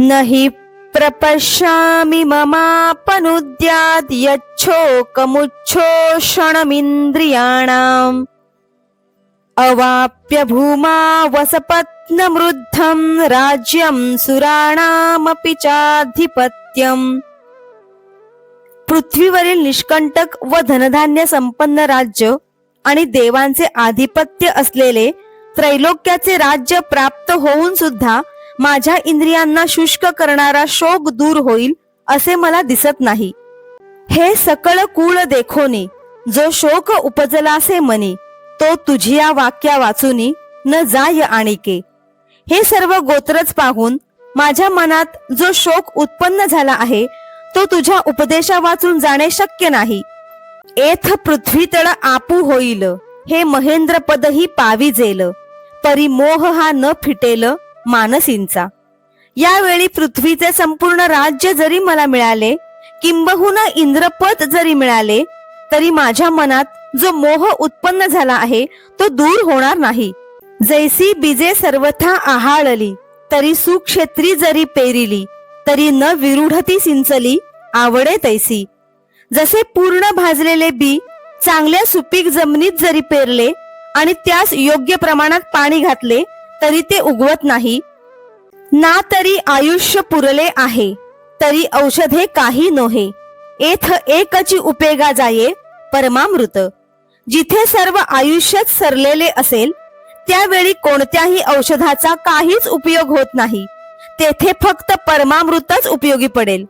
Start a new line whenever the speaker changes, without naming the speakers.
न हि प्रपश्यामि ममापनुद्याद् यच्छोकमुच्छोषणमिन्द्रियाणाम् अवाप्य भूमा वसपत्नमृद्धं राज्यं सुराणामपि चाधिपत्यम्। पृथ्वीवरील निष्कंटक व धनधान्य संपन्न राज्य आणि देवांचे आधिपत्य असलेले त्रैलोक्याचे राज्य प्राप्त होऊन सुद्धा माझ्या इंद्रियांना शुष्क करणारा शोक दूर होईल असे मला दिसत नाही. हे सकळ कुळ देखोनी जो शोक उपजलासे मनी तो तुझिया वाक्या वाचुनी न जाय आणिके. हे सर्व गोत्रच पाहून माझ्या मनात जो शोक उत्पन्न झाला आहे तो तुझ्या उपदेशा वाचून जाणे शक्य नाही. एथ पृथ्वी तळ आपू होईल हे महेंद्र पदही पाविजेल परी मोह हा न फिटेल मानसींचा. यावेळी पृथ्वीचे संपूर्ण राज्य जरी मला मिळाले किंबहुना इंद्रपद जरी मिळाले तरी माझ्या मनात जो मोह उत्पन्न झाला आहे तो दूर होणार नाही. जैसी बीजे सर्वथा आहाळली तरी सुक्षेत्री जरी पेरिली तरी न विरुढती सिंचली आवडे तैसी. जसे पूर्ण भाजलेले बी चांगल्या सुपीक जमिनीत जरी पेरले आणि त्यास योग्य प्रमाणात पाणी घातले तरी ते उगवत नाही. ना तरी आयुष्य पुरले आहे तरी औषधे काही नोहे. एथ एकची उपेगा जाये परमामृत. जिथे सर्व आयुष्यच सरलेले असेल त्यावेळी कोणत्याही औषधाचा काहीच उपयोग होत नाही. तेथे फक्त परमामृतच उपयोगी पडेल.